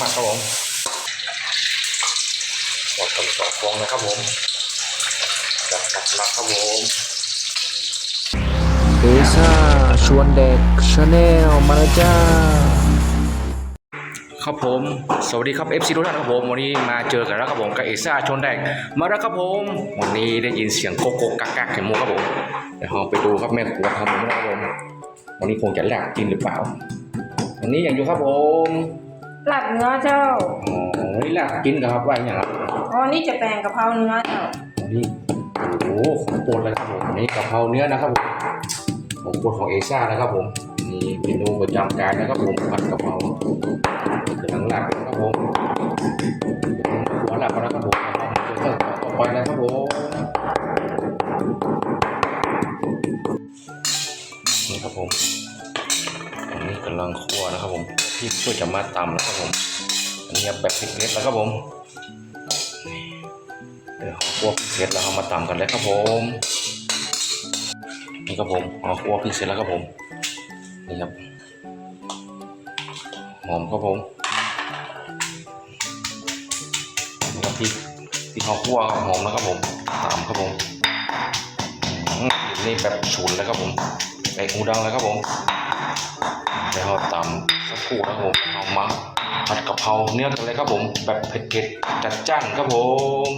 มากครับผมหมดกับสองฟองนะครับผมจัดหนักหนักครับผมเอซ่าชวนเด็กชาแนลมาแล้วจ้าครับผม สวัสดีครับ FC ทุกท่านครับผมวันนี้มาเจอกันแล้วครับผมกับเอซ่าชนแดกมาแล้วครับผม วันนี้ได้ยินเสียงโกโก้กักกักเข็มโมครับผมเดี๋ยวเราไปดูครับแม่ครัวทำนะครับผมวันนี้คงจะแหลกกินหรือเปล่า วันนี้อย่างอยู่ครับผม หลับเนื้อเจ้าอ๋อวันนี้แหลกกินกับครับว่าอย่างไรครับอ๋อนี่จะแปลงกะเพราเนื้อเจ้าวันนี้โอ้โหของโปรดเลยครับผมอันนี้กะเพราเนื้อนะครับผมของโปรดของเอซ่านะครับผมนี่เมนูประจำการนะครับผมผัดกะเพราคือหลังหลักนะครับผมหัวหลักนะครับผมเดี๋ยวต่อไปนะครับผมนี่ครับผม อันนี้กำลังคั่วนะครับผมพี่ช่วยจะมาตำนะครับผม อันนี้แบบพริกเล็ดแล้วครับผมเดี๋ยวเอคั่วพริกเสร็จแล้วเอามาตำกันเลยครับผมนี่ครับผมเอาคั่วพริกเสร็จแล้วครับผมนี่ครับหอมครับผมนี่ครับพริกที่เขาคั่วหอมนะครับผมตำครับผมนี่แบบฉุนเลยครับผมใส่หูดังเลยครับผม เดี๋ยวเราตำสักครู่นะครับผมเอามาผัดกะเพราเนื้อกันเลยครับผมแบบเผ็ดๆจัดจ้านครับผม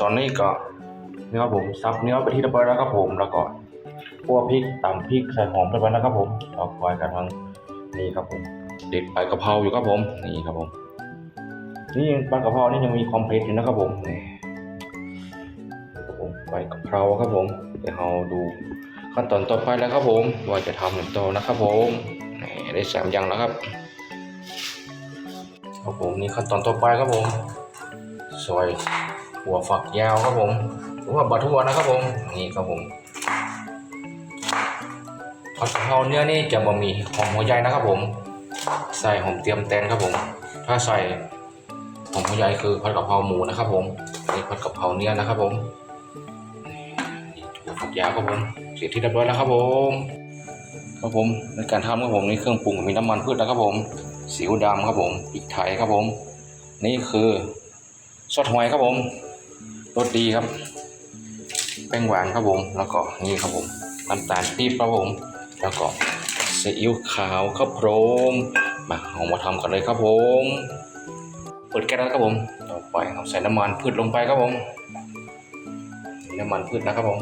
ตอนนี้ก็เนี่ครับผมซับเนื้อไปที่เรียบร้อยแล้วครับผมแล้วก็คั่วพริกตำพริกใส่หอมไปแล้วครับผมต่อไปกันทางนี่ครับผมเด็ดใบกะเพราอยู่ครับผมนี่ครับผมนี่ยังใบกะเพรานี่ยังมีความเผ็ดอยู่นะครับผมนี่ครับผมใบกะเพราครับผมเดี๋ยวเราดู ขั้นตอนต่อไปแล้วครับผมว่าจะทำอย่งต่อนะครับผมได้สามอย่างแล้วครับครับผมนี่ขั้นตอนต่อไปครับผมซอยหัวฝักยาวครับผมหรือว่าบัตทัวนะครับผมนี่ครับผมผัดกะเพราเนื้อนี่จะบะหมี่หอมหัวใหญ่นะครับผม ใส่หอมเตรียมแตนครับผม ถ้าใส่หอมหัวใหญ่คือผัดกะเพราหมูนะครับผมนี่ผัดกะเพราเนื้อนะครับผมหัวฝักยาวครับผม เสร็จที่เรียบร้อยแล้วครับผมครับผมในการทำครับผมนี่เครื่องปรุงมีน้ำมันพืชนะครับผมสีอิ๊วดำครับผมพริกไทยครับผม นี่คือซอสหอยครับผมรสดีครับ แป้งหวานครับผม แล้วก็นี่ครับผมน้ำตาลปี๊บครับผม แล้วก็ซีอิ๊วขาวครับผมมาเอามาทำกันเลยครับผมเปิดแก๊สแล้วครับผมต่อไปเราใส่น้ำมันพืชลงไปครับผมน้ำมันพืชนะครับผม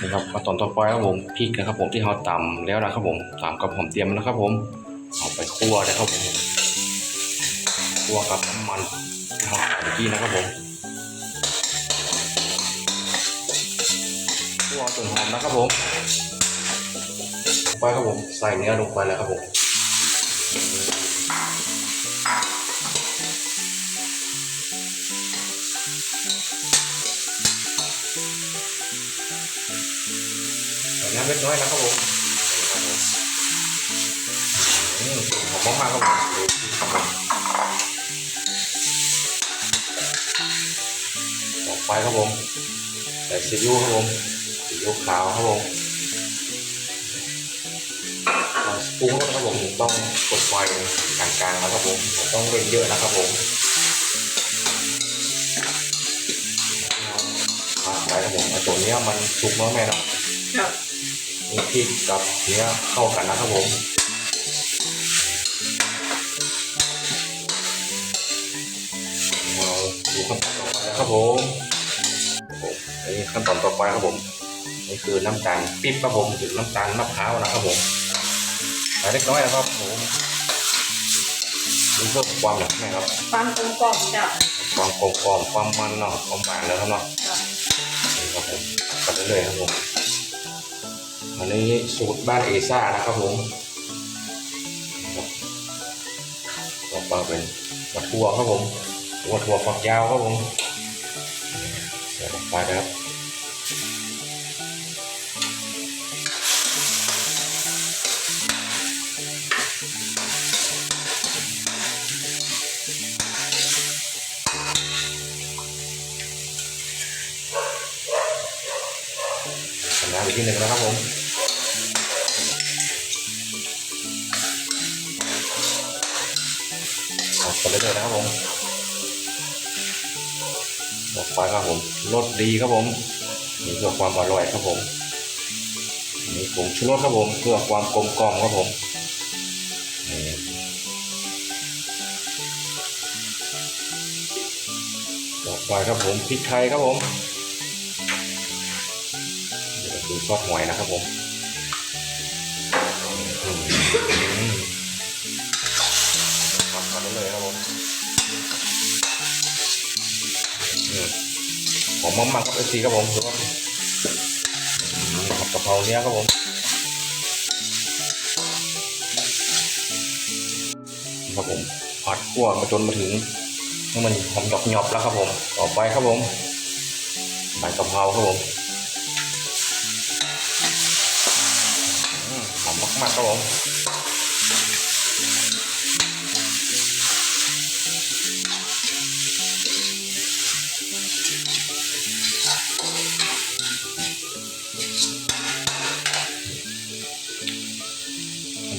นี่ครับมาตอนต่อไปครับผมพริกนะครับ ผมที่เราตำแล้วนะครับผมตามกับหอมเตรียมนะครับ ผมเอาไปคั่วเลยครับผมคั่วกับน้ำมันที่เราใส่เมื่อกี้นะครับผมคั่วจนหอมนะครับผมไปครับผมใส่เนื้อลงไปแล้วครับผม น้ำเล็กน้อยนะครับผมผมอืมหอมมากๆครับผมดูสิครับผมต่อไปครับผมใส่ซีอิ๊วครับผมซีอิ๊วขาวครับผมปรุงรสครับผมต้องกดไฟกลางๆนะครับผมต้องเร่งเยอะนะครับผมไปครับผมตัวนี้มันสุกแล้วแม่เนาะ ครับนี่พริกกับเนื้อเข้ากันนะครับผมเราดูขั้นตอนต่อไปนะครับผมผมอันนี้ขั้นตอนต่อไปครับผมนี่คือน้ำตาลปี๊บครับผมหรือน้ำตาลมะพร้าวนะครับผมใส่เล็กน้อยนะครับผมนี่เพื่อความหนักนะครับความกลมกล่อมเจ้าความกลมกล่อมความมันเนาะความหวานแล้วครับเนาะครับนี่ครับผมกันเรื่อยๆครับผม อันนี้สูตรบ้านเอซ่านะครับผมต่อไปเป็นวัตถั่วครับผมวัตถั่วฝักยาวครับผมใส่ลงไปครับทำน้ำอีกทีหนึ่งนะครับผม ผัดไปเรื่อยนะครับผมต่อไปครับผมรสดีครับผมนี่เพื่อความอร่อยครับผมนี่ผงชูรสครับผมเพื่อความกลมกล่อมครับผมนี่ต่อไปครับผมพริกไทยครับผมเดี๋ยวดูซอสหอยนะครับผม หอมมากๆครับเอซีครับผมดูครับกะเพราเนี้ยครับผมครับผมผัดคั่วมาจนมาถึงให้มันหอมหยอบหยอบๆแล้วครับผมต่อไปครับผมใบกะเพราครับผมหอมมากๆครับผม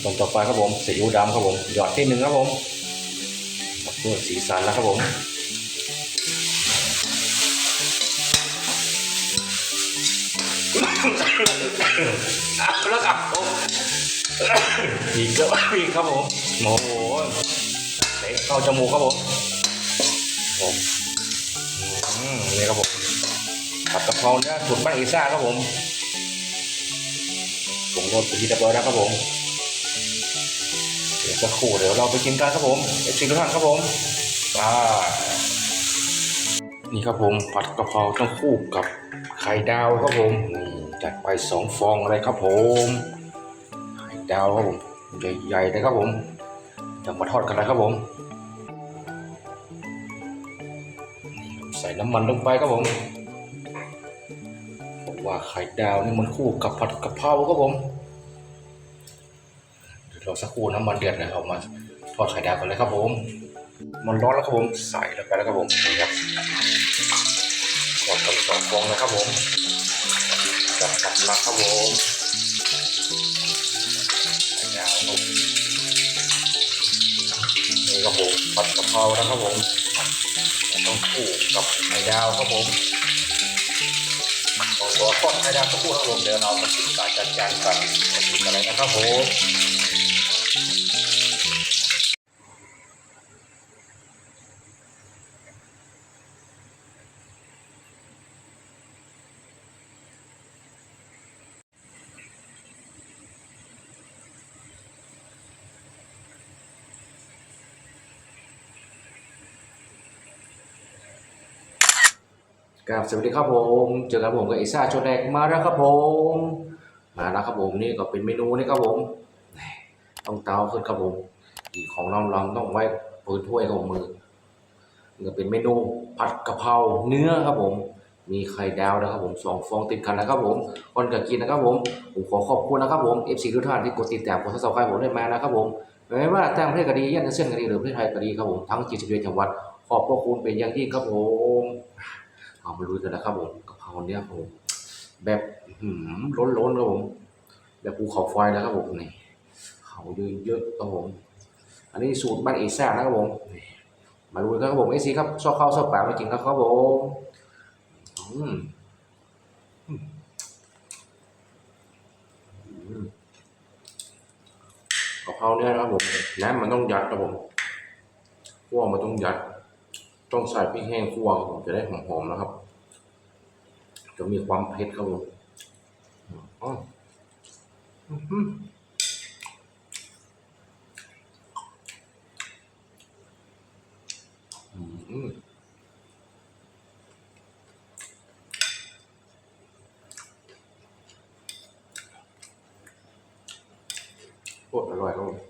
ตอนต่อไปครับผมซีอิ๊วดำครับผมหยอดที่หนึ่งครับผมเพื่อสีสันแล้วครับผมแล้วครับผมอีกแล้วอีกครับผมโอ้โหเล็เข้าจมูกครับผมผมอืมนี่ครับผมผัดกะเพราเนื้อสูตรบ้านอีซ่าครับผมผงรสไปที่เรียบร้อยแล้วครับผม เดี๋ยวสักครู่เดี๋ยวเราไปกินกันครับผมเอฟซีทุกท่านครับผมอ่านี่ครับผมผัดกะเพราต้องคู่กับไข่ดาวครับผมนี่จัดไปสองฟองเลยครับผมไข่ดาวครับผมใหญ่ๆเลยครับผมจะมาทอดกันนะครับผมใส่น้ำมันลงไปครับผมบอกว่าไข่ดาวนี่มันคู่กับผัดกะเพราครับผม ดี๋ยวสักครู่น้ำมันเดือดเลยเอามาทอดไข่ดาวกันเลยครับผม มันร้อนแล้วครับผมใส่ลงไปแล้วครับผมนี่ครับทอดกันสองฟองนะครับผมจับจับมาครับผมไข่ดาวครับนี่ครับผมผัดกะเพรานะครับผมต้องคู่กับไข่ดาวครับผมขอตัวทอดไข่ดาวสักครู่ครับผมเดี๋ยวเรามาชิมการจัดจานกันมาชิมกันเลยนะครับผม ครับสวัสดีครับผมเจอกันผมกับอิซ่าโชแดกมาแล้วครับผมมาแล้วครับผมนี่ก็เป็นเมนูนี่ครับผมต้องเตาขึ้นครับผมอีกของราเราต้องไว้เปิดถ้วยกับมือนี่ก็เป็นเมนูผัดกะเพราเนื้อครับผม มีไข่ดาวนะครับผมสองฟองติดกันนะครับผมคนกับกินนะครับผมผมขอขอบคุณนะครับผม FC ทุกท่านที่กดติดตามกดซับสไครต์ผมได้มานะครับผมไม่ว่าต่างประเทศก็ดียันเส้นก็ดีหรือประเทศไทยก็ดีครับผมทั้งจิตวิทยาจังหวัดขอบพระคุณเป็นอย่างยิ่งครับผม เอามาลุยกันนะครับผมกะเพราเนี่ยผมแบบหืมล้นล้นๆครับผมแบบภูเขาไฟนะครับผมนี่เขาเยอะๆครับผมอันนี้สูตรบ้านเอซ่านะครับผมมาลุยกันครับผมเอซีครับชอบข้าวชอบปลามากินครับครับผมอืมอืมอืมกะเพราเนี่ยนะครับผมน้ำมันต้องยัดครับผมคั่วมันต้องยัด ต้องใส่พริกแห้งคั่วผมจะได้หอมๆนะครับ จะมีความเผ็ดครับผมอ๋อหืออืมโคตรอร่อยครับผม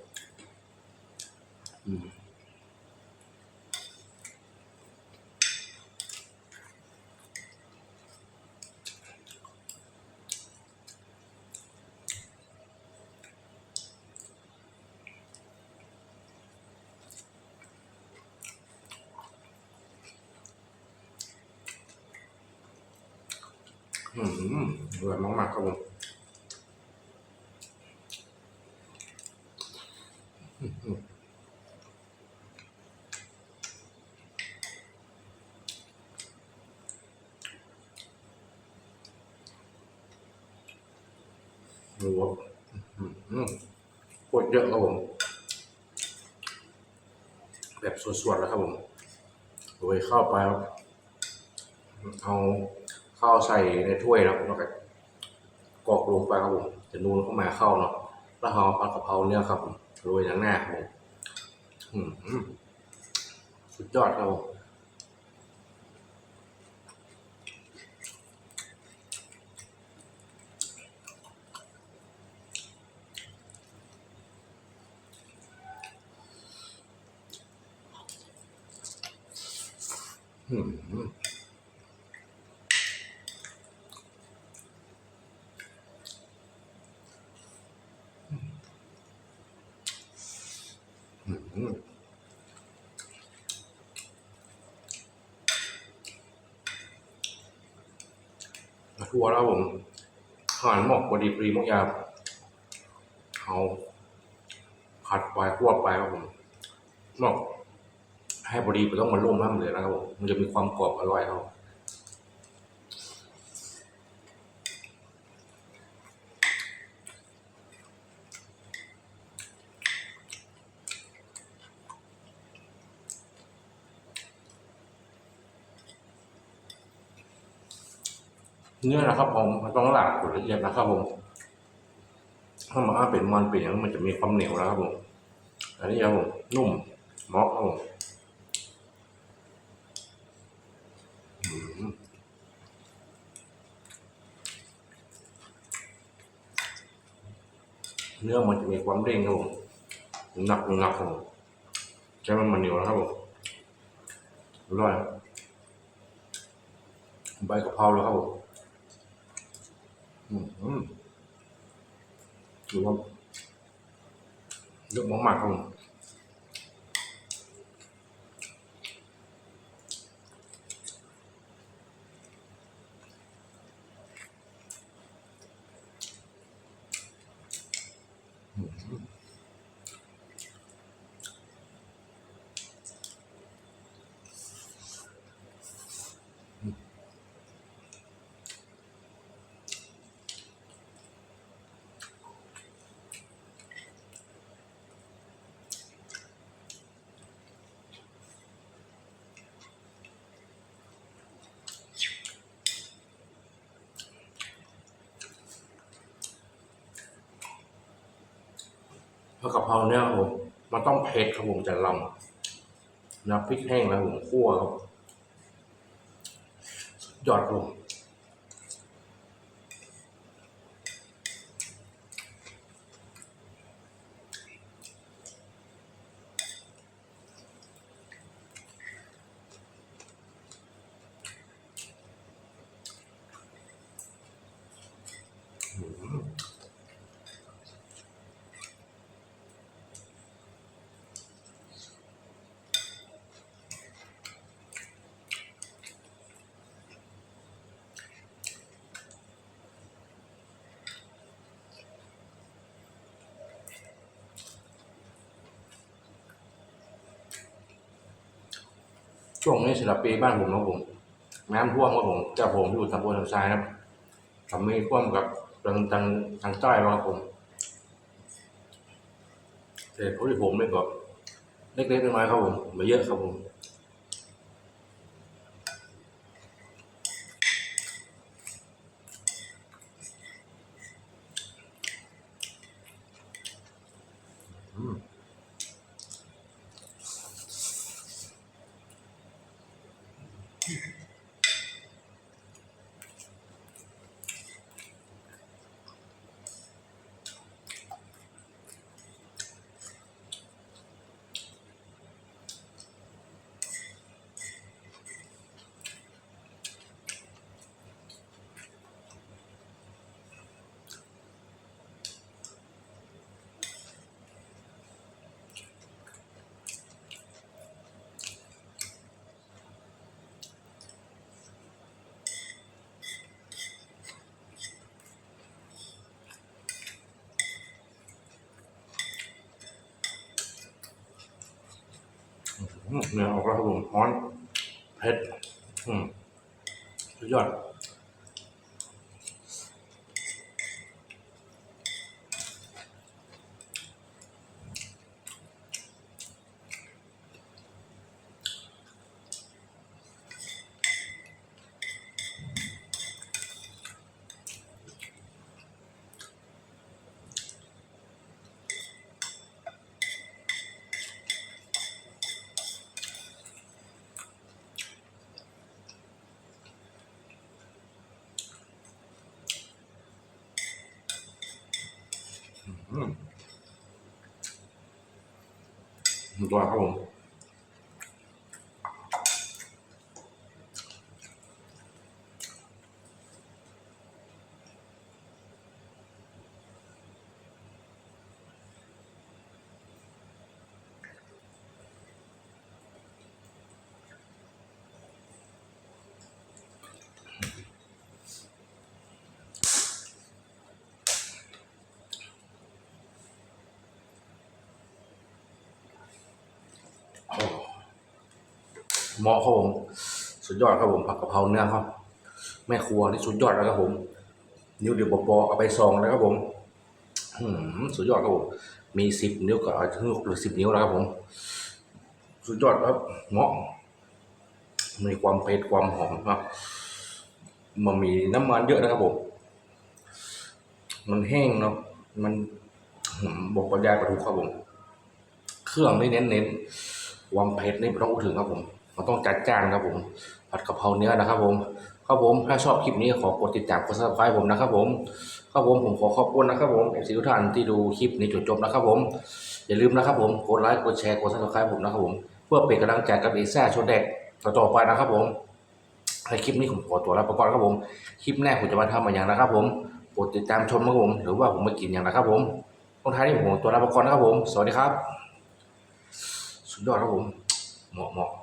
อืมอร่อยมากๆครับผมรู้ว่าโคตรเยอะครับผม แบบสวดๆแล้วครับผมโรยเข้าไป เอา ข้าวใส่ในถ้วยแล้วแล้วก็กรอกลงไปครับผมจะนูนเข้ามาเข้าเนาะแล้วหอาผัดกะเพราเนี่ยครับผมโรยอย่างหน้าครับผมสุดยอดครับผม ทัวร์แล้วผมหารหมกบดีปรีหมกยาเอาผัดไปคั่วไปครับผมหมกให้พอดีไม่ต้องมาร่วมน้ำเลือนะครับผมมันจะมีความกรอบอร่อยครับ เนื้อนะครับผมมันต้องหลากลละเอียดนะครับผมถ้ามาเป็นมันเป็นอย่างนั้มันจะมีความเหนียวนะครับผมอันนี้ครับผมนุ่มเหมาะครับผมอืมเนื้อมันจะมีความเด้งครับผมหนักหนักครับผมใช้มันมันเหนียวนะครับผมอร่อยใบกะเพราแล้วครับผม อืมอืมดูว่ กๆครับผมผัดกะเพราเนี่ยครับผมมันต้องเผ็ดครับผมจะลำนะพริกแห้งแล้วผมคั่วครับยอดครับผม ช่วงนี้ศิลปีบ้านผมนะผม น้ำท่วมครับผมเจ้าผมอยู่ตำบลทางซ้ายนะครับทำให้ท่วมกับทางทางทางใต้ครับผมแต่พวกที่ผมเนี่ยก็เล็กๆน้อยๆครับผมไม่เยอะครับผม เนื้อออกแล้วครับผมฮ้อนเผ็ด อืมสุดยอด ตัวค เหมาะครับผม สุดยอดครับผมผักกะเพราเนื้อครับ แม่ครัวนี่สุดยอดแล้วครับผม นิ้วเดียวปอเอาไปซองแล้วครับผมสุดยอดครับผม มีสิบนิ้วกับถึงหรือสิบนิ้วแล้วครับผม สุดยอดครับเหมาะมีความเผ็ดความหอมครับมันมีน้ำมันเยอะนะครับผม มันแห้งเนาะ มันบอกบรรยายกระถูกครับผม เครื่องนี่เน้นเน้นความเผ็ดนี่ไม่ต้องพูดถึงครับผม มันต้องจัดจ้านครับผม ผัดกะเพราเนื้อนะครับผม ครับผม ถ้าชอบคลิปนี้ขอกดติดตามกดซับสไครต์ผมนะครับผม ครับผม ผมขอขอบคุณนะครับผมเอฟซีทุกท่านที่ดูคลิปนี้จนจบนะครับผม อย่าลืมนะครับผม กดไลค์ กดแชร์ กดซับสไครต์ผมนะครับผม เพื่อเป็นกำลังใจกับเอซ่าชนแดกต่อไปนะครับผมในคลิปนี้ผมขอตัวลาไปก่อนครับผม คลิปแรกผมจะมาทำมาอย่างนะครับผมโปรดติดตามชมนะครับผม หรือว่าผมมากินอย่างนะครับผมตรงท้ายนี้ผมขอตัวลาไปก่อนนะครับผม สวัสดีครับ สุดยอดครับผม เหมาะเหมาะ